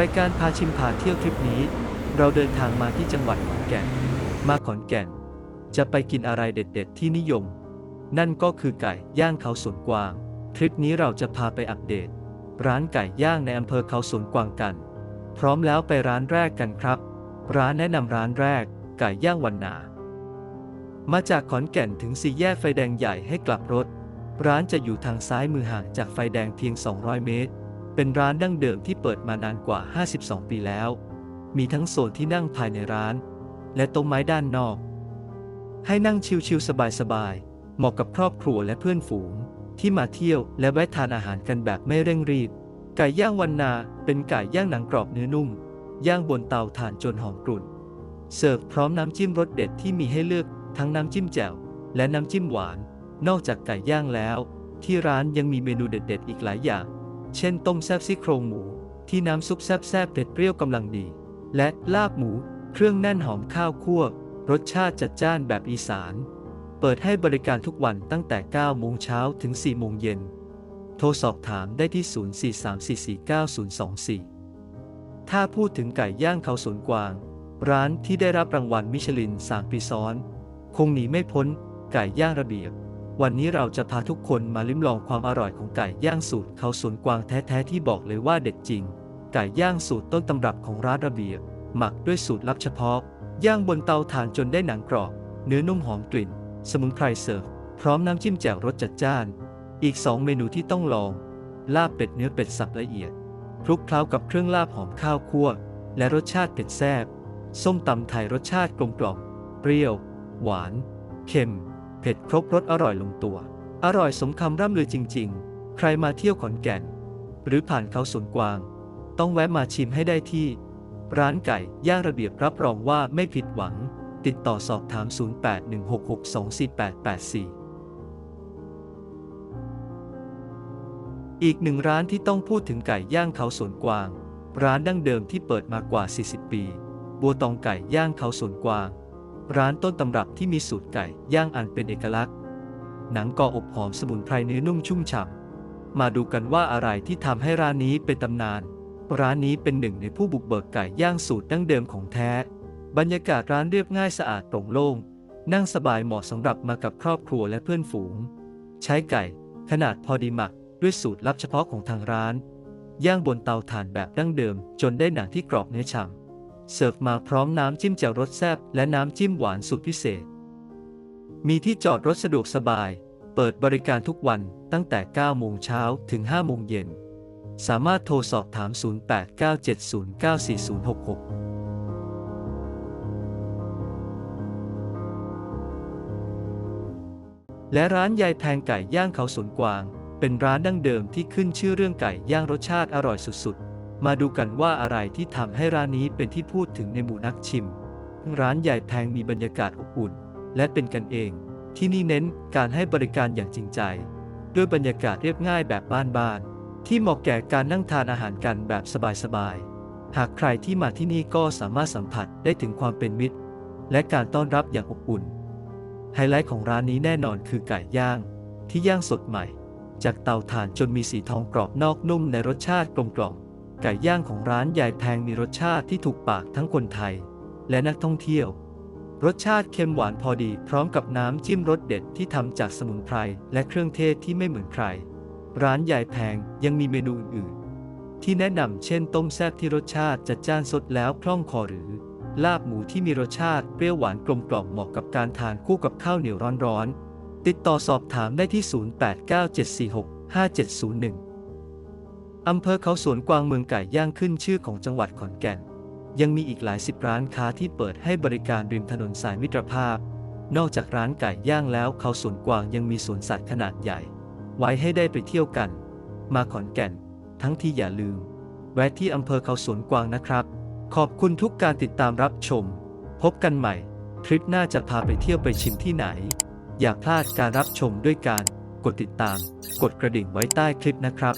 รายการพาชิมพาเที่ยวทริปนี้ เราเดินทางมาที่จังหวัดขอนแก่น มาขอนแก่น จะไปกินอะไรเด็ดๆ ที่นิยม นั่นก็คือไก่ย่างเขาสวนกวาง ทริปนี้เราจะพาไปอัปเดต ร้านไก่ย่างในอำเภอเขาสวนกวางกัน พร้อมแล้วไปร้านแรกกันครับ ร้านแนะนำร้านแรก ไก่ย่างวันนา มาจากขอนแก่นถึงสี่แยกไฟแดงใหญ่ให้กลับรถ ร้านจะอยู่ทางซ้ายมือห่างจากไฟแดงเพียง 200 เมตร เป็นร้านดั้งเดิมที่เปิดมานานกว่า 52 ปีแล้ว มีทั้งโซนที่นั่งภายในร้าน และโต๊ะไม้ด้านนอก ให้นั่งชิลๆสบายๆ เหมาะกับครอบครัวและเพื่อนฝูง ที่มาเที่ยวและแวะทานอาหารกันแบบไม่เร่งรีบ ไก่ย่างวันนาเป็นไก่ย่างหนังกรอบเนื้อนุ่ม ย่างบนเตาถ่านจนหอมกรุ่น เสิร์ฟพร้อมน้ำจิ้มรสเด็ดที่มีให้เลือกทั้งน้ำจิ้มแจ่วและน้ำจิ้มหวาน นอกจากไก่ย่างแล้ว ที่ร้านยังมีเมนูเด็ด ๆ อีกหลายอย่าง เช่นต้มแซบซี่โครงหมู ที่น้ำซุปแซ่บเผ็ดเปรี้ยวกำลังดี และลาบหมู เครื่องแน่นหอมข้าวคั่ว รสชาติจัดจ้านแบบอีสาน เปิดให้บริการทุกวันตั้งแต่ 9 โมงเช้าถึง 4 โมงเย็น โทรสอบถามได้ที่ 0434499024 ถ้าพูดถึงไก่ย่างเขาสวนกวาง ร้านที่ได้รับรางวัลมิชลิน 3 ปีซ้อน คงหนีไม่พ้นไก่ย่างระเบียบ วันนี้เราจะพาทุกคนมาลิ้มลองความอร่อยของไก่ย่างสูตรเขาสวนกวางแท้ๆที่บอกเลยว่าเด็ดจริง ไก่ย่างสูตรต้นตำรับของร้านระเบียบ หมักด้วยสูตรลับเฉพาะ ย่างบนเตาถ่านจนได้หนังกรอบ เนื้อนุ่มหอมกลิ่น สมุนไพรเสิร์ฟพร้อมน้ำจิ้มแจ่วรสจัดจ้าน อีก 2 เมนูที่ต้องลอง ลาบเป็ดเนื้อเป็ดสับละเอียดคลุกเคล้ากับเครื่องลาบหอมข้าวคั่ว และรสชาติเผ็ดแซ่บส้มตำไทยรสชาติกลมกล่อมเปรี้ยว หวาน เค็ม เผ็ดครบรสอร่อยลงตัว อร่อยสมคำร่ำลือจริง ๆ ใครมาเที่ยวขอนแก่น หรือผ่านเขาสวนกวาง ต้องแวะมาชิมให้ได้ที่ ร้านไก่ย่างระเบียบรับรองว่าไม่ผิดหวัง ติดต่อสอบถาม 0816624884อีกหนึ่งร้านที่ต้องพูดถึงไก่ย่างเขาสวนกวาง ร้านดั้งเดิมที่เปิดมากว่า 40 ปี บัวตองไก่ย่างเขาสวนกวาง ร้านต้นตำรับที่มีสูตรไก่ย่างอันเป็นเอกลักษณ์ หนังกรอบอบหอมสมุนไพรเนื้อนุ่มชุ่มฉ่ำมาดูกันว่าอะไรที่ทำให้ร้านนี้เป็นตำนาน ร้านนี้เป็นหนึ่งในผู้บุกเบิกไก่ย่างสูตรดั้งเดิมของแท้ บรรยากาศร้านเรียบง่ายสะอาดโปร่งโล่ง นั่งสบายเหมาะสำหรับมากับครอบครัวและเพื่อนฝูง ใช้ไก่ ขนาดพอดีหมักด้วยสูตรลับเฉพาะของทางร้าน ย่างบนเตาถ่านแบบดั้งเดิม จนได้หนังที่กรอบเนื้อฉ่ำ เสิร์ฟมาพร้อมน้ำจิ้มแจ่วรสแซ่บและน้ำจิ้มหวานสูตรพิเศษ มีที่จอดรถสะดวกสบาย เปิดบริการทุกวันตั้งแต่ 9 โมงเช้าถึง 5 โมงเย็น สามารถโทรสอบถาม 0897094066และร้านยายแพงไก่ย่างเขาสวนกวาง เป็นร้านดั้งเดิมที่ขึ้นชื่อเรื่องไก่ย่างรสชาติอร่อยสุดๆ มาดูกันว่าอะไรที่ทำให้ร้านนี้เป็นที่พูดถึงในหมู่นักชิม ร้านยายแพงมีบรรยากาศอบอุ่น และเป็นกันเอง ที่นี่เน้นการให้บริการอย่างจริงใจ ด้วยบรรยากาศเรียบง่ายแบบบ้านๆที่เหมาะแก่การนั่งทานอาหารกันแบบสบายๆ หากใครที่มาที่นี่ก็สามารถสัมผัสได้ถึงความเป็นมิตร และการต้อนรับอย่างอบอุ่น ไฮไลท์ของร้านนี้แน่นอนคือไก่ย่าง ที่ย่างสดใหม่ จากเตาถ่านจนมีสีทองกรอบนอกนุ่มในรสชาติกลมกล่อม ไก่ย่างของร้านยายแพงมีรสชาติที่ถูกปากทั้งคนไทย และนักท่องเที่ยว รสชาติเค็มหวานพอดีพร้อมกับน้ำจิ้มรสเด็ดที่ทำจากสมุนไพรและเครื่องเทศที่ไม่เหมือนใคร ร้านยายแพงยังมีเมนูอื่นๆที่แนะนำเช่นต้มแซ่บที่รสชาติจัดจ้านสดแล้วคล่องคอหรือ ลาบหมูที่มีรสชาติเปรี้ยวหวานกลมกล่อมเหมาะกับการทานคู่กับข้าวเหนียวร้อนๆติดต่อสอบถามได้ที่ 0897465701 อำเภอเขาสวนกวางเมืองไก่ย่างขึ้นชื่อของจังหวัดขอนแก่น ยังมีอีกหลายสิบร้านค้าที่เปิดให้บริการริมถนนสายมิตรภาพ นอกจากร้านไก่ย่างแล้วเขาสวนกวางยังมีสวนสัตว์ขนาดใหญ่ ไว้ให้ได้ไปเที่ยวกัน มาขอนแก่น ทั้งที่อย่าลืม แวะที่อำเภอเขาสวนกวางนะครับ ขอบคุณทุกการติดตามรับชม พบกันใหม่ ทริปหน้าจะพาไปเที่ยวไปชิมที่ไหน อย่าพลาดการรับชมด้วยการกดติดตาม กดกระดิ่งไว้ใต้คลิปนะครับ